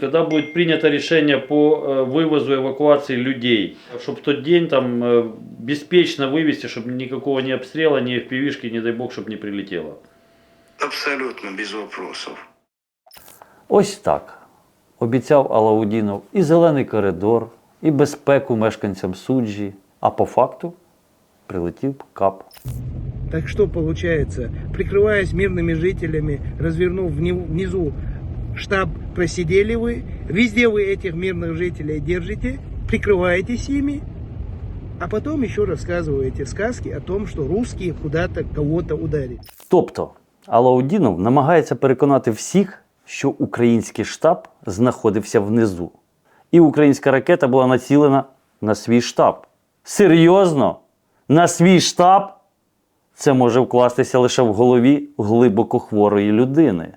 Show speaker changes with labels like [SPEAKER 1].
[SPEAKER 1] Когда будет принято решение по э, вывозу эвакуации людей, чтобы в тот день там э, беспечно вывести, чтобы никакого ни обстрела, ни FPV-шки, не дай бог, чтобы не прилетело.
[SPEAKER 2] Абсолютно без вопросов.
[SPEAKER 3] Ось так. Обіцяв Алаудінов і зелений коридор, і безпеку мешканцям суджі, а по факту прилетів кап.
[SPEAKER 4] Так что получается, прикрываясь мирными жителями, развернув вни- внизу штаб, просидели вы, везде вы этих мирных жителей держите, прикрываетесь ими, а потом еще рассказываете сказки о том, что русские куда-то кого-то ударили.
[SPEAKER 3] Тобто Алаудінов намагається переконати всіх, що український штаб знаходився внизу. І українська ракета була націлена на свій штаб. Серйозно? На свій штаб? Це може вкластися лише в голові глибоко хворої людини.